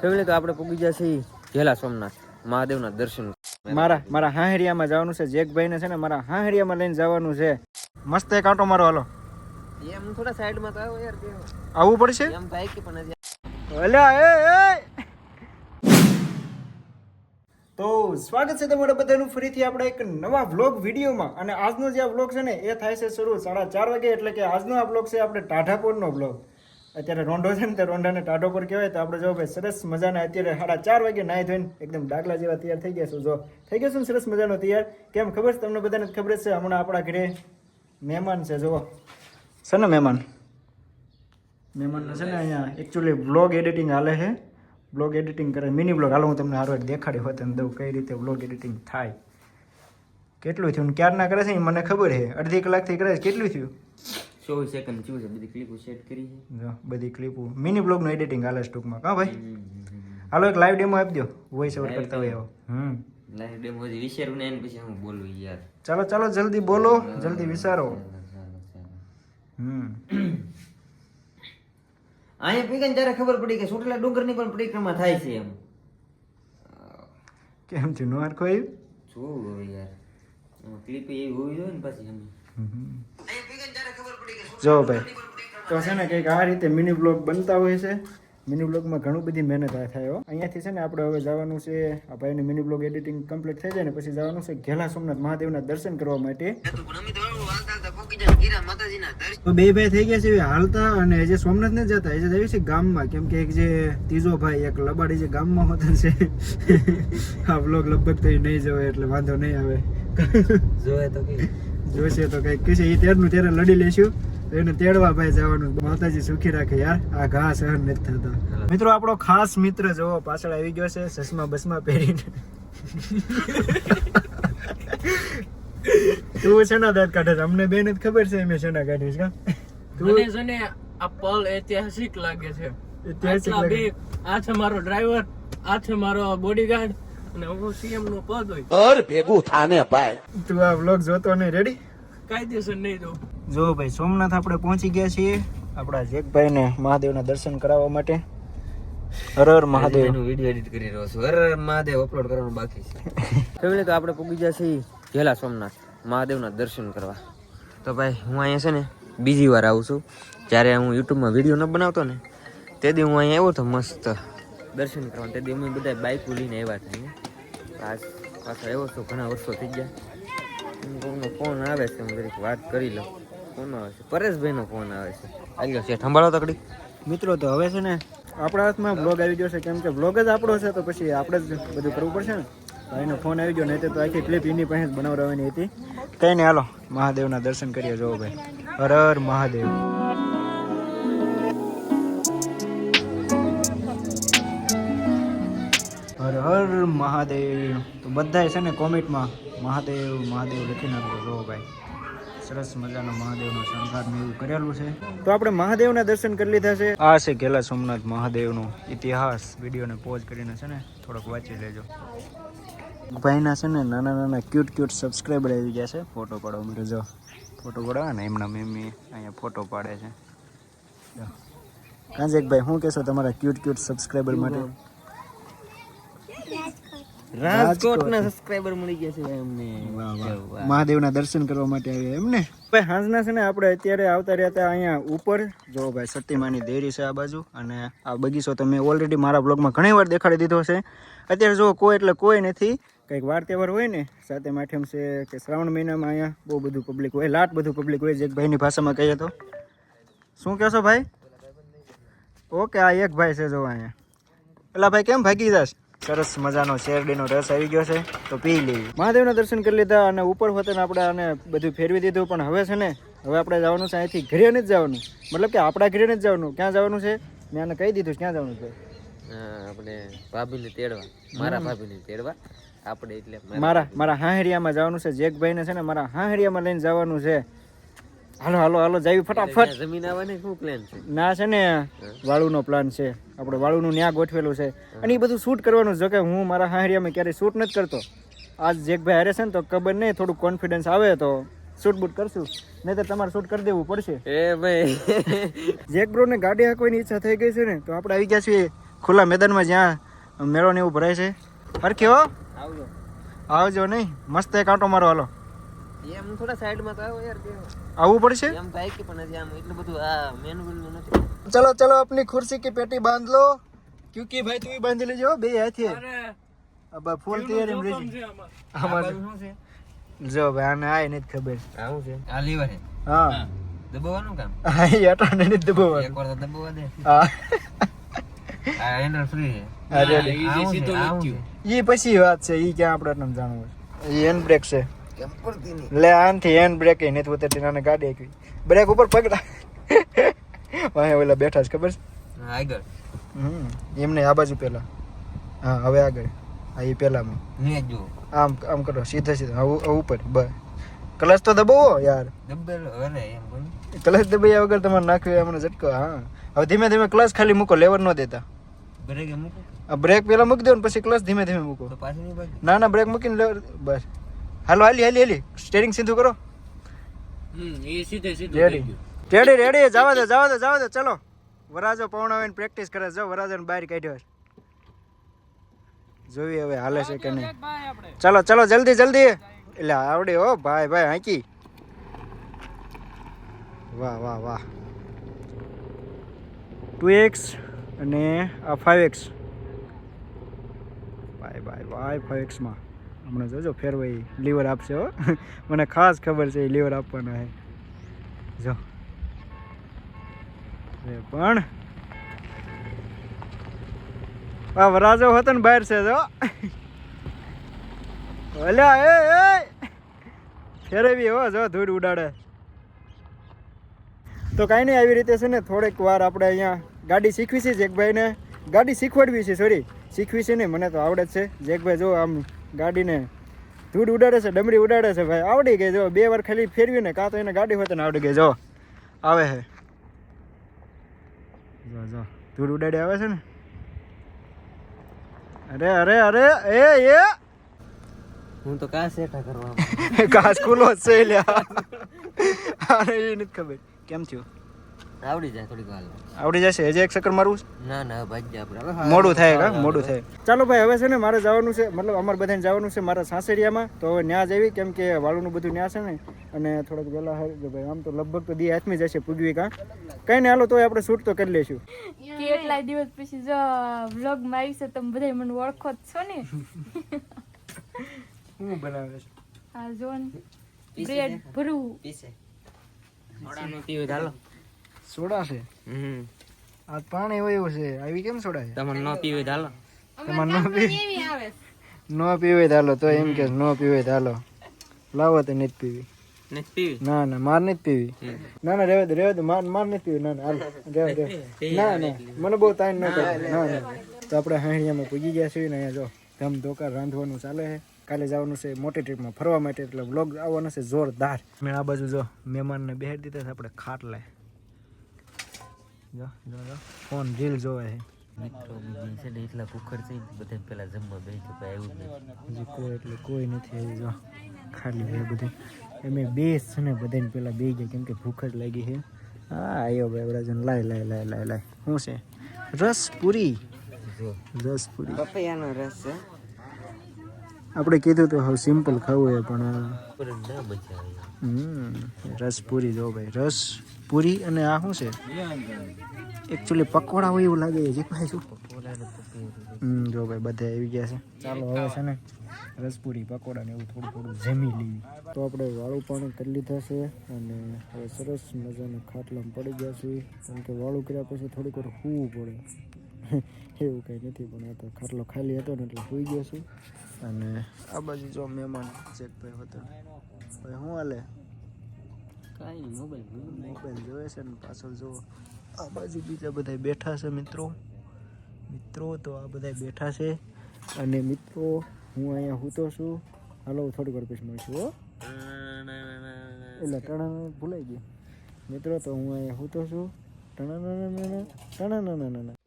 Family તો આપણે પૂગી ગયા છીએ સોમનાથ મહાદેવના દર્શન મારા મારા હાહરિયામાં જવાનું છે જેકભાઈ ને છે ને મારા હાહરિયામાં લઈને જવાનું છે. મસ્ત એક આંટો મારો હાલો. એમ થોડા સાઈડમાં તો આવો યાર આવવું પડશે? એમ થાય કે પણ અલ્યા એ એ! તો સ્વાગત છે તમારા બધાનું. ફરીથી આપણે એક નવા વ્લોગ વિડીયોમાં. અને આજનો જે આ વ્લોગ છે ને એ થાય છે શરૂ સાડા ચાર વાગે એટલે કે આજનો આ વ્લોગ છે આપણે ટાઢાપોરનો વ્લોગ. અત્યારે રોંઢો છે ને, તે રોંઢાને ટાઢો પર કહેવાય. તો આપણે જો ભાઈ સરસ મજાના અત્યારે સાડા ચાર વાગે નાહી ધોઈને એકદમ ડાગલા જેવા તૈયાર થઈ ગયા છું. જો થઈ ગયો છું ને સરસ મજાનો તૈયાર? કેમ ખબર છે તમને બધાને ખબર છે? હમણાં આપણા ઘરે મહેમાન છે, જુઓ. છે ને મહેમાન? મહેમાનનો છે ને અહીંયા. એકચ્યુઅલી બ્લોગ એડિટિંગ હાલે છે. બ્લોગ એડિટિંગ કરે. મિની બ્લોગ હાલો, હું તમને હારો દેખાડી હોત અને દઉં કઈ રીતે બ્લોગ એડિટિંગ થાય. કેટલું થયું ક્યારના કરે છે મને ખબર છે. અડધી કલાકથી કરે છે. કેટલું થયું? ચોવીસ સેકન્ડ છે બધી ક્લિપો સેટ કરી છે. જો બધી ક્લિપો મિની બ્લોગનું એડિટિંગ હાલે ટૂંકમાં. કાં ભાઈ? હાલો એક લાઈવ ડેમો આપી દો વોઇસ ઓવર કરતા હોય એવો. હમ. લાઈવ ડેમો વિચારું ને એને પછી હું બોલું યાર. ચાલો ચાલો જલ્દી બોલો. જલ્દી વિચારો. હમ. અહીંયા પીગન ત્યારે ખબર પડી કે સુટલા ડુંગરની પણ પરિક્રમા થાય છે એમ. કેમ છે? નો હરખો આવ્યું? જોવું હવે યાર. ક્લિપ એવી હોવી જોઈએ ને પછી એમ. જો ભાઈ. તો છે ને કંઈક આ રીતે મિની બ્લોગ બનતા હોય છે. મિની બ્લોગમાં ઘણું બધી મહેનત આ થાય. અહીંયાથી છે ને આપણે હવે જવાનું છે. આ ભાઈનું મિની બ્લોગ એડિટિંગ કમ્પ્લીટ થઈ જાય ને પછી જવાનું છે ઘેલા સોમનાથ મહાદેવના દર્શન કરવા માટે. તો બે ભાઈ થઈ ગયા છે હાલતા અને જે સોમનાથ ને જતા. એ જે જાય છે ગામમાં. કેમ કે એક જે ત્રીજો ભાઈ એક લબાડી જે ગામમાં હોતા છે. આ બ્લોગ લગભગ તો નહીં જવાય એટલે વાંધો નહીં આવે. જોયે તો કે જોશે તો કંઈક. કહેશે એ ત્યારનું ત્યારે લડી લેશું. એને તેડવા ભાઈ જવાનું. માતાજી સુખી રાખે યાર. આ ઘા સહન નથી થતા. મિત્રો આપણો ખાસ મિત્ર જોવો પાછળ આવી ગયો છે સસમા બસમાં પહેરીને. તું શેના દાંત કાઢે છે? અમને બેન જ ખબર છે મેં શેના કાઢીશ કા? મને છે ને આ પલ ઐતિહાસિક લાગે છે. ઐતિહાસિક લાગે. આ છે મારો ડ્રાઈવર આ છે મારો બોડીગાર્ડ અને હું સીએમ નો પદ હોય. તું આ વ્લોગ જોતો ને રેડી કાયદેસર નહીં દઉં જો ભાઈ સોમનાથ આપણે પહોંચી ગયા છીએ આપણા જેકભાઈ ને મહાદેવના દર્શન કરાવવા માટે. હર હર મહાદેવ. એનું વીડિયો એડિટ કરી રહ્યો છું. હર મહાદેવ અપલોડ કરવાનું બાકી છે. ફેમિલી તો આપણે પૂગી ગયા છીએ? જેલા સોમનાથ મહાદેવના દર્શન કરવા. તો ભાઈ હું અહીંયા છે ને બીજી વાર આવું છું. જ્યારે હું યુટ્યુબમાં વીડિયો ન બનાવતો ને તે દી હું અહીંયા આવ્યો તો મસ્ત દર્શન કરવા. તે દી અમે બધા બાઇક લઈને આવ્યા હતા આજ પાછો આવ્યો છું ઘણા વર્ષો થઈ ગયા. કોઈનો ફોન આવે છે હું વાત કરી લઉં. કોનો આવે છે. પરેશભાઈનો ફોન આવે છે. આવ્યો છે. સંભાળો તકડી. મિત્રો, તો હવે છે ને આપણા હાથમાં બ્લોગ આવી ગયો છે. કેમ કે બ્લોગ જ આપણો છે, તો પછી આપણે જ બધું કરવું પડશે ને. ભાઈનો ફોન આવી ગયો, નહીં તો આખી ક્લિપ એની પાસે જ બનાવવાની હતી. કંઈ નહીં, હાલો, મહાદેવના દર્શન કરીએ. જો ભાઈ. હર હર મહાદેવ. હર હર મહાદેવ. તો બધાય છે ને કોમેન્ટમાં મહાદેવ મહાદેવ લખી નાખજો. જો ભાઈ. સરસ મજાનો મહાદેવનો શણગાર ને એવું કરેલું છે. તો આપણે મહાદેવના દર્શન કરી લીધા છે. આ છે ગેલા સોમનાથ મહાદેવનો ઇતિહાસ. વિડીયોને પોઝ કરીને છે ને થોડોક વાંચી લેજો. ભાઈના છે ને નાના નાના ક્યુટ ક્યુટ સબસ્ક્રાઈબર આવી ગયા છે. ફોટો પાડો મારે જો. ફોટો પાડવા ને એમના મેમી અહીંયા ફોટો પાડે છે. કાંજેકભાઈ શું કહેશો તમારા ક્યુટ ક્યુટ સબસ્ક્રાઈબર માટે? રાજકોટના સબસ્ક્રાઇબર મળી ગયા છે એમને. વાહ, વાહ. મહાદેવના દર્શન કરવા માટે આવ્યા એમ ને ભાઈ હાંજના છે ને આપણે અત્યારે આવતા રહ્યા હતા અહીંયા ઉપર. જો ભાઈ સતીમાની દેરી છે આ બાજુ અને આ બગીચો તો મેં ઓલરેડી મારા બ્લોગમાં ઘણી વાર દેખાડી દીધો છે અત્યારે જો કોઈ એટલે કોઈ નથી. કંઈક વાર તહેવાર હોય ને સાથે આઠમ છે કે શ્રાવણ મહિનામાં અહીંયા બહુ બધું પબ્લિક હોય લાટ બધું પબ્લિક હોય જે ભાઈની ભાષામાં કહીએ તો. શું કહેશો ભાઈ? ઓકે આ એક ભાઈ છે જો અહીંયા. પેલા ભાઈ કેમ ભાગી જાશ? સરસ મજાનો શેરડીનો રસ આવી ગયો છે તો પી લેવી મહાદેવના દર્શન કરી લીધા અને ઉપર હોતેને આપણે આને બધું ફેરવી દીધું પણ હવે છે ને હવે આપણે જવાનું છે અહીંથી ઘરે જ જવાનું. મતલબ કે આપણા ઘરે જ જવાનું. ક્યાં જવાનું છે? મેં આને કહી દીધું ક્યાં જવાનું છે? આપણે ભાભીને તેડવા મારા ભાભીને તેડવા. આપણે એટલે મારા- મારા મારા હાહરિયામાં જવાનું છે. જેકભાઈને છે ને મારા હાહરિયામાં લઈને જવાનું છે. હાલો હાલો હાલો જાવી ફટાફટ. જમીન આવવાની શું પ્લાન છે? ના છે ને વાળુનો પ્લાન છે. આપણે વાળુનું ન્યા ગોઠવેલું છે. અને એ બધું શૂટ કરવાનું જો કે હું મારા હાહરિયામાં ક્યારેય શૂટ નથી કરતો. આજ જેકભાઈ હારે છે ને તો ખબર નહીં થોડું કોન્ફિડન્સ આવે તો શૂટ બૂટ કરશું. નહીં તો તમારે શૂટ કરી દેવું પડશે. એ ભાઈ. જેક બ્રો ને ગાડી હાંકવાની ઈચ્છા થઈ ગઈ છે ને તો આપણે આવી ગયા છીએ ખુલ્લા મેદાનમાં જ્યાં મેળો ને એવું ભરાય છે. હરખ્યો હો. આવજો. આવજો નહીં. મસ્ત એક આંટો મારો હાલો. એમ થોડા સાઈડમાં તો આવો યાર આવવું પડશે? એમ થાય કે પણ હજી આમ એટલું બધું આ મેન્યુઅલનું ચલો ચલો આપની ખુરશી કે પેટી બાંધ લો. ક્યુકી ભાઈ તું બાંધી લેજો બે હાથે. અબા ફૂલ તૈયાર એમ રેજી આમાં. જો ભાઈ આને આય નહીં ખબર. આવું છે? આ લીવર હા. દબાવવાનું કામ? હા યાર આને નથી દબાવવાનું. એકવાર તો દબાવવા દે. હા. હેન્ડલ ફ્રી છે. અરે એ પછી વાત છે એ ક્યાં આપણે જાણવું એ હેન્ડ બ્રેક છે. લે આનથી હેન્ડ બ્રેક એ નથી ઉતરતી નાને ગાડી એકવી બ્રેક ઉપર પકડા વાહે ઓલા બેઠા છે ખબર છે? આગળ. હમ એમને આ બાજુ પેલા. હા હવે આગળ. હા એ પેલામાં. ને જો. આમ આમ કરો સીધા સીધા. હા, ઉપર. બસ. ક્લચ તો દબાવો યાર. ક્લચ દબાયા વગર તમારે નાખ્યું એમને ઝટકો. હા. હવે ધીમે ધીમે ક્લચ ખાલી મૂકો લેવર ન દેતા. બ્રેક મૂકો? આ બ્રેક પેલા મૂકી દો ને પછી ક્લચ ધીમે ધીમે મૂકો. ના ના બ્રેક મૂકીને લેવર બસ. હાલો હાલી હાલી હાલી. સ્ટેરિંગ સીધું કરો. રેડી રેડી જવા દે જવા દે જવા દે. ચલો. વરાજો પવણાવીને પ્રેક્ટિસ કરે. જો વરાજાને બહાર કાઢ્યો. જોઈએ હવે હાલે છે કે નહીં. ચલો ચલો જલ્દી જલ્દી. એટલે આવડે હો ભાઈ ભાઈ હાંકી. વાહ વાહ વાહ. ટુ એક્સ અને આ ફાઇવ એક્સ ભાઈ ભાઈ ભાઈ ફાઇવ એક્સમાં હમણાં જોજો, ફેરવાઈ લીવર આપશે હો. મને ખાસ ખબર છે એ લીવર આપવાના હે. જો. પણ. આ વરાજો હતો ને બહાર છે જો. અલ્યા, એ ફેરવી હો, જો, ધૂળ ઉડાડે. તો કાંઈ નહીં, આવી રીતે છે ને થોડીક વાર આપણે અહીંયા ગાડી શીખવી છે જેકભાઈને ગાડી શીખવાડવી છે સોરી શીખવી છે ને મને તો આવડે જ છે. જેકભાઈ જો આમ ગાડીને ધૂળ ઉડાડે છે ડમરી ઉડાડે છે ભાઈ. આવડી ગઈ જો બે વાર ખાલી ફેરવી ને કાં તો એને ગાડી હોય ને આવડી ગઈ જો. આવે છે જો જો. ધૂળ ઉડાડી આવે છે ને. અરે અરે અરે એ એ. હું તો કાસ સેટા કરવા કાસ ખુલ્લો છે લ્યા. અરે એ નથી ખબર. કેમ થયું? આવડી જાય થોડીક વાર. આવડી જશે? હજી એક ચક્કર મારું ના ના ભાઈ આપણે. મોડું થાય કા? મોડું થાય. ચાલો ભાઈ હવે છે ને મારે જવાનું છે મતલબ અમારે બધાને જવાનું છે મારા સાસરિયામાં. તો હવે ન્યા જવી કેમ કે વાળુનું બધું ન્યા છે ને. અને થોડોક વહેલા હારી જો ભાઈ આમ તો લગભગ તો દી હાથમી જશે પૂગવી કા? કઈ ને હાલો તો આપણે શૂટ તો કરી લઈશું. કેટલા દિવસ પછી જો વ્લોગમાં આવી છે તમે બધા મને ઓળખો જ છો ને. હું બનાવે છે? આ જોન બ્રેડ ભરું. પીસે. મોડાનું પીવું ચાલો સોડા છે હમ. આ પાણી હોય એવું છે. આવી કેમ સોડા છે તમને ન પીવે ચાલો તમને ન પીવે ન પીવે તો હાલો તો એમ કે ન પીવે તો હાલો. લાવો તો નથી પીવી. ના ના માર નથી પીવી. ના ના રહેવા દે રહેવા દે માર માર નથી પીવી. ના ના હાલ રહેવા દે. ના ના મને બહુ તાઈન ન કરે. ના ના. તો આપણે હાણીયામાં પૂગી ગયા છીએ ને અહીંયા જો ધમ ધોકા રાંધવાનું ચાલે છે. કાલે જવાનું છે મોટી ટ્રીપમાં ફરવા માટે એટલે બ્લોગ આવવાનો છે જોરદાર. મેં આ બાજુ જો મહેમાનને બેહાડી દીધા છે આપણે જો જો ફોન રીલ જોવે છે. મિત્રો બીજી છે ને એટલા કુકર છે બધા પેલા જમવા બે તો ભાઈ આવ્યું નથી. હજી કોઈ એટલે કોઈ નથી આવી જો. ખાલી છે બધું. એમે બેસ છે ને બધાને પેલા બે ગયા કેમ કે ભૂખ જ લાગી છે. હા આવ્યો ભાઈ વડાજન લાય લાય લાય લાય લાય. શું છે? રસ પૂરી જો. રસ પૂરી પપૈયાનો રસ છે. આપણે કીધું તો હવે સિમ્પલ ખાવું છે પણ ના મજા આવે હમ રસ જો ભાઈ રસ પૂરી અને આ શું છે? એકચ્યુઅલી પકોડા હોય એવું લાગે છે ભાઈ શું? હમ, જો ભાઈ, બધા આવી ગયા છે. ચાલો, હવે છે ને રસપુરી, પકોડા ને એવું થોડું થોડું જમી લઈએ. તો આપણે વાળું પાણી કરી લીધા છે અને હવે સરસ મજાના ખાટલામાં પડી ગયા છીએ. કારણ કે વાળું કર્યા પછી થોડીક વાર સૂવું પડે. એવું કંઈ નથી, પણ આ તો ખાટલો ખાલી હતો ને એટલે સૂઈ ગયો છું. અને આ બાજુ જો મહેમાન જેકભાઈ હતો હવે શું હાલે? કાંઈ મોબાઈલ મોબાઈલ જોવે છે ને પાછળ જો આ બાજુ બીજા બધા બેઠા છે મિત્રો. મિત્રો તો આ બધા બેઠા છે. અને મિત્રો હું અહીંયા સૂતો છું. હાલો થોડું વાર પછી મળશું હો. એટલે ટણા ભૂલાઈ ગયું. મિત્રો તો હું અહીંયા સૂતો છું. ટણા ટણા